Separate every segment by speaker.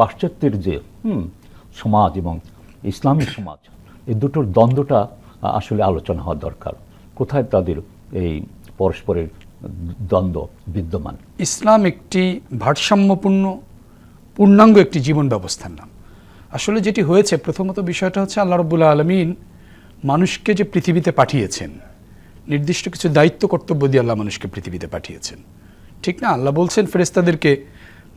Speaker 1: পাশ্চাত্যের যে সমাজ এবং ইসলামী সমাজ, এই দুটোর দ্বন্দ্বটা আসলে আলোচনা হওয়া দরকার। কোথায় তাদের এই পরস্পরের দ্বন্দ্ব বিদ্যমান?
Speaker 2: ইসলাম একটি ভারসাম্যপূর্ণ, পূর্ণাঙ্গ একটি জীবন ব্যবস্থার নাম। আসলে যেটি হয়েছে, প্রথমত বিষয়টা হচ্ছে আল্লাহ রবুল্লা আলমিন মানুষকে যে পৃথিবীতে পাঠিয়েছেন, নির্দিষ্ট কিছু দায়িত্ব, কর্তব্য দিয়ে আল্লাহ মানুষকে পৃথিবীতে পাঠিয়েছেন। ঠিক না? আল্লাহ বলছেন ফেরেস্তাদেরকে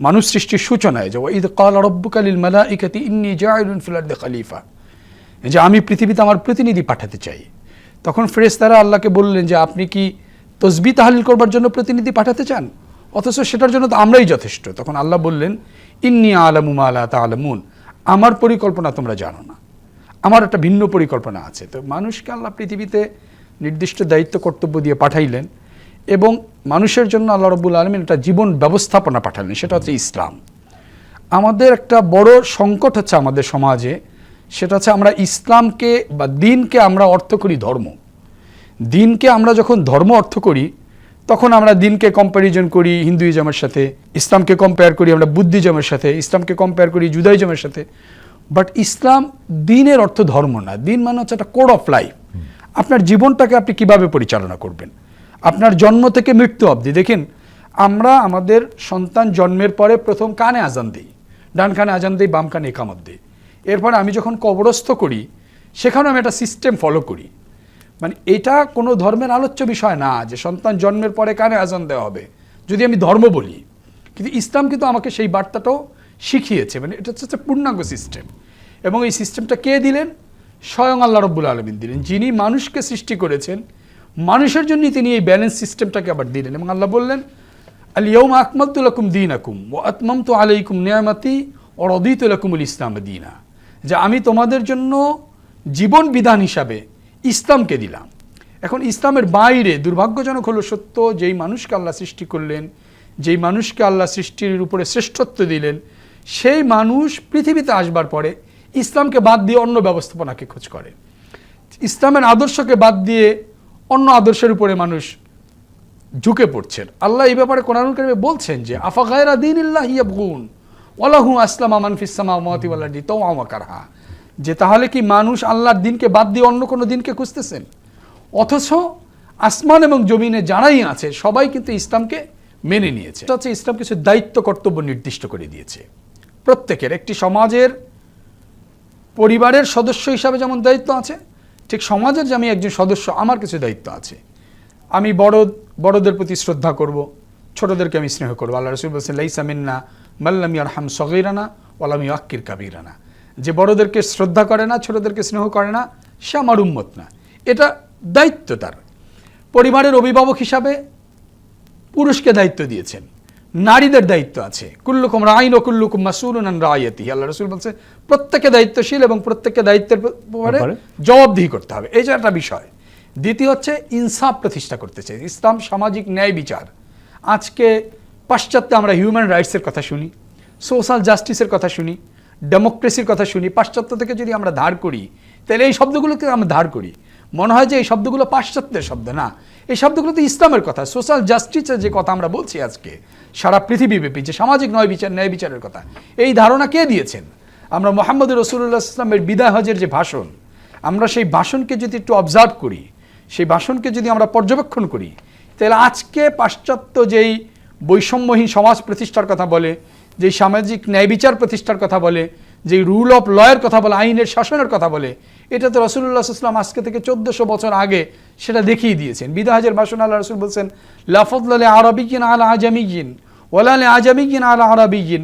Speaker 2: মানুষ সৃষ্টির সূচনায় যে ঈদ কাল রব্বুকালিল মালা ইকাতি ইন্নি জায়লুন ফিলার দে খালিফা। যে, আমি পৃথিবীতে আমার প্রতিনিধি পাঠাতে চাই। তখন ফেরেস্তারা আল্লাহকে বললেন যে, আপনি কি তসবি তাহলিল করবার জন্য প্রতিনিধি পাঠাতে চান? অথচ সেটার জন্য তো আমরাই যথেষ্ট। তখন আল্লাহ বললেন, ইন্নি আলামুমা আলা তালামুন। আমার পরিকল্পনা তোমরা জানো না। আমার একটা ভিন্ন পরিকল্পনা আছে। তো মানুষকে আল্লাহ পৃথিবীতে নির্দিষ্ট দায়িত্ব কর্তব্য দিয়ে পাঠাইলেন। এবং মানুষের জন্য আল্লাহ রবুল আলমিন একটা জীবন ব্যবস্থাপনা পাঠালেন, সেটা হচ্ছে ইসলাম। আমাদের একটা বড় সংকট হচ্ছে আমাদের সমাজে, সেটা হচ্ছে আমরা ইসলামকে বা দিনকে আমরা অর্থ করি ধর্ম। দিনকে আমরা যখন ধর্ম অর্থ করি, তখন আমরা দিনকে কম্প্যারিজন করি হিন্দুইজমের সাথে, ইসলামকে কম্পেয়ার করি আমরা বুদ্ধিজমের সাথে, ইসলামকে কম্পেয়ার করি জুদাইজমের সাথে। বাট ইসলাম দিনের অর্থ ধর্ম না, দিন মানে হচ্ছে একটা কোড অফ লাইফ আপনার জীবনটাকে আপনি কীভাবে পরিচালনা করবেন? আপনার জন্ম থেকে মৃত্যু অবধি। দেখেন, আমরা আমাদের সন্তান জন্মের পরে প্রথম কানে আজান দিই। ডান কানে আজান দিই, বাম কানে একামত দিই। এরপরে আমি যখন কবরস্থ করি, সেখানেও আমি একটা সিস্টেম ফলো করি। মানে এটা কোনো ধর্মের আলোচ্য বিষয় না যে সন্তান জন্মের পরে কানে আজান দেওয়া হবে। যদি আমি ধর্ম বলি, কিন্তু ইসলাম কিন্তু আমাকে সেই বার্তাটাও শিখিয়েছে। মানে এটা হচ্ছে পূর্ণাঙ্গ সিস্টেম এবং এই সিস্টেমটা কে দিলেন? স্বয়ং আল্লাহ রব্বুল আলমিন দিলেন। যিনি মানুষকে সৃষ্টি করেছেন মানুষের জন্যই তিনি এই ব্যালেন্স সিস্টেমটাকে আবার দিলেন এবং আল্লাহ বললেন আলিয়ম আকমালতুলাকুম দিন আকুম ও আতমাম তো আলাইকুম নিয়ামাতি ও রদিতুলাকুমুল ইসলাম দিনা। যে আমি তোমাদের জন্য জীবন বিধান হিসাবে ইসলামকে দিলাম। এখন ইসলামের বাইরে দুর্ভাগ্যজনক হলো সত্য, যেই মানুষকে আল্লাহ সৃষ্টি করলেন, যেই মানুষকে আল্লাহ সৃষ্টির উপরে শ্রেষ্ঠত্ব দিলেন, সেই মানুষ পৃথিবীতে আসবার পরে ইসলামকে বাদ দিয়ে অন্য ব্যবস্থাপনাকে খোঁজ করে। ইসলামের আদর্শকে বাদ দিয়ে অন্য আদর্শের উপরে মানুষ ঝুঁকে পড়ছেন আল্লাহ এই ব্যাপারে কোরআন কারিমে বলছেন যে, আফা গায়রা দিন ইল্লাহ ইয়াবগুন ওয়ালাহু আসলাম আমান ফিসামা মহাতি ওয়াল্লাদি তো আমাকারহা যে তাহলে কি মানুষ আল্লাহর দিনকে বাদ দিয়ে অন্য কোনো দিনকে খুঁজতেছেন? অথচ আসমান এবং জমিনে যারাই আছে, সবাই কিন্তু ইসলামকে মেনে নিয়েছে। হচ্ছে ইসলাম কিছু দায়িত্ব, কর্তব্য নির্দিষ্ট করে দিয়েছে। প্রত্যেকের, একটি সমাজের পরিবারের সদস্য হিসাবে যেমন দায়িত্ব আছে ঠিক সমাজের যে আমি একজন সদস্য, আমার কিছু দায়িত্ব আছে। আমি বড়, বড়দের প্রতি শ্রদ্ধা করব, ছোটদেরকে আমি স্নেহ করব। আল্লাহ রসুল বলছেন, লাইসা মিন্না মাল্লাম ইয়ারহাম সগিরানা ওয়ালাম ইয়াক্কির কাবিরানা। যে বড়দেরকে শ্রদ্ধা করে না, ছোটদেরকে স্নেহ করে না, সে আমার উম্মত না। এটা দায়িত্ব তার। পরিবারের অভিভাবক হিসাবে পুরুষকে দায়িত্ব দিয়েছেন। নারীদের দায়িত্ব আছে। কুল্লুকুম রাইন ও কুল্লুকুম মাসুলুন আন রায়াতি আল্লাহ রসুল বলছে প্রত্যেকে দায়িত্বশীল এবং প্রত্যেকে দায়িত্বের
Speaker 1: ব্যাপারে?
Speaker 2: জবাবদিহি করতে হবে। এই যে একটা বিষয়। দ্বিতীয় হচ্ছে ইনসাফ প্রতিষ্ঠা করতে চাই। ইসলাম সামাজিক ন্যায় বিচার। আজকে পাশ্চাত্যে আমরা হিউম্যান রাইটসের কথা শুনি সোশ্যাল জাস্টিসের কথা শুনি ডেমোক্রেসির কথা শুনি। পাশ্চাত্য থেকে যদি আমরা ধার করি তাহলে এই শব্দগুলোকে আমরা ধার করি। মনে হয় যে এই শব্দগুলো পাশ্চাত্যের শব্দ, না। এই শব্দগুলো তো ইসলামের কথা, সোশ্যাল জাস্টিসের যে কথা আমরা বলছি আজকে, সারা পৃথিবীব্যাপী যে সামাজিক নয় বিচার, ন্যায় বিচারের কথা, এই ধারণা কে দিয়েছেন? আমরা মোহাম্মদ রসুল্লাহ ইসলামের বিদায় হজের যে ভাষণ, আমরা সেই ভাষণকে যদি একটু অবজার্ভ করি, সেই ভাষণকে যদি আমরা পর্যবেক্ষণ করি, তাহলে আজকে পাশ্চাত্য যেই বৈষম্যহীন সমাজ প্রতিষ্ঠার কথা বলে, যেই সামাজিক ন্যায় বিচার প্রতিষ্ঠার কথা বলে যেই রুল অফ লয়ের কথা বলে, আইনের শাসনের কথা বলে, এটা তো রসুল্লাহ ইসলাম আজকে থেকে চোদ্দশো বছর আগে সেটা দেখিয়ে দিয়েছেন। বিদাহাজের ভাষণ আল্লাহ রসুল বলছেন লাফদলে আরবিকিন আলা আজামিগিন ওলালে আজামিগিন আলা আরবিগিন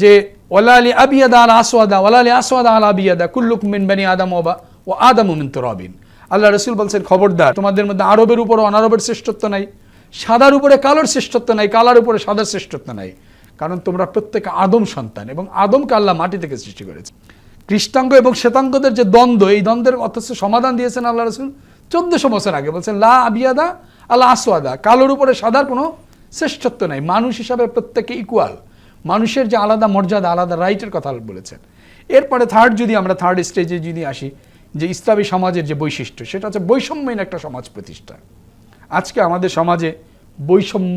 Speaker 2: যে ওলালি আবিয়াদা আল আসওয়াদা ওলালি আসওয়াদা আল আবিয়াদা কুল্লুক মিন বানি আদম ওবা ও আদম মিন তরাবিন আল্লাহ রসুল বলছেন, খবরদার, তোমাদের মধ্যে আরবের উপর অনারবের শ্রেষ্ঠত্ব নাই, সাদার উপরে কালোর শ্রেষ্ঠত্ব নাই, কালার উপরে সাদার শ্রেষ্ঠত্ব নাই কারণ তোমরা প্রত্যেকে আদম সন্তান এবং আদমকে আল্লাহ মাটি থেকে সৃষ্টি করেছে। কৃষ্ণাঙ্গ এবং শ্বেতাঙ্গদের যে দ্বন্দ্ব, এই দ্বন্দ্বের অথচ সমাধান দিয়েছেন আল্লাহ রসুল চোদ্দশো বছর আগে। বলছেন, লা আবিয়াদা আল্লাহ আসওয়াদা। কালোর উপরে সাদার কোনো শ্রেষ্ঠত্ব নাই। মানুষ হিসাবে প্রত্যেকে ইকুয়াল মানুষের যে আলাদা মর্যাদা, আলাদা রাইটের কথা বলেছেন। এরপরে থার্ড যদি আমরা থার্ড স্টেজে যদি আসি, যে ইসলামী সমাজের যে বৈশিষ্ট্য, সেটা হচ্ছে বৈষম্যহীন একটা সমাজ প্রতিষ্ঠা। আজকে আমাদের সমাজে বৈষম্য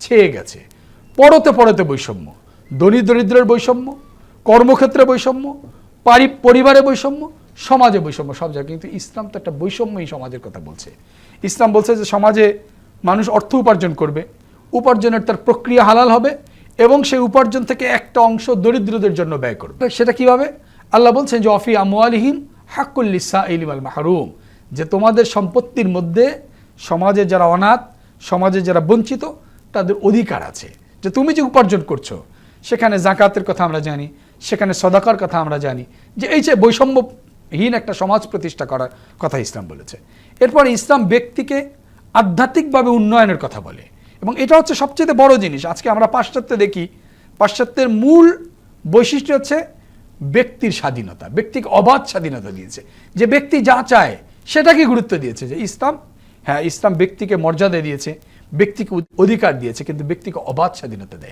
Speaker 2: ছেয়ে গেছে। পরতে পরতে বৈষম্য। ধনী দরিদ্রের বৈষম্য, কর্মক্ষেত্রে বৈষম্য, পারি পরিবারে বৈষম্য, সমাজে বৈষম্য, সব জায়গায়। কিন্তু ইসলাম তো একটা বৈষম্যই সমাজের কথা বলছে। ইসলাম বলছে যে সমাজে মানুষ অর্থ উপার্জন করবে, উপার্জনের তার প্রক্রিয়া হালাল হবে এবং সেই উপার্জন থেকে একটা অংশ দরিদ্রদের জন্য ব্যয় করবে। সেটা কীভাবে? আল্লাহ বলছেন যে অফি আমওয়ালিহিম হাক্কুল্লিসা ইলিমাল মাহরুম। যে তোমাদের সম্পত্তির মধ্যে সমাজে যারা অনাথ, সমাজে যারা বঞ্চিত, তাদের অধিকার আছে। যে তুমি যে উপার্জন করছ, সেখানে জাকাতের কথা আমরা জানি, সেখানে সদাকার কথা আমরা জানি, যে এই যে বৈষম্যহীন একটা সমাজ প্রতিষ্ঠা করার কথা ইসলাম বলেছে। এরপর ইসলাম ব্যক্তিকে আধ্যাত্মিকভাবে উন্নয়নের কথা বলে। এবং এটা হচ্ছে সবচেয়ে বড় জিনিস। আজকে আমরা পাশ্চাত্যে দেখি, পাশ্চাত্যের মূল বৈশিষ্ট্য হচ্ছে ব্যক্তির স্বাধীনতা, ব্যক্তিকে অবাধ স্বাধীনতা দিয়েছে। যে ব্যক্তি যা চায়, সেটাকে গুরুত্ব দিয়েছে যে ইসলাম হ্যাঁ ইসলাম ব্যক্তিকে মর্যাদা দিয়েছে। ব্যক্তিকে অধিকার দিয়েছে কিন্তু ব্যক্তিকে অবাধ স্বাধীনতা দেয়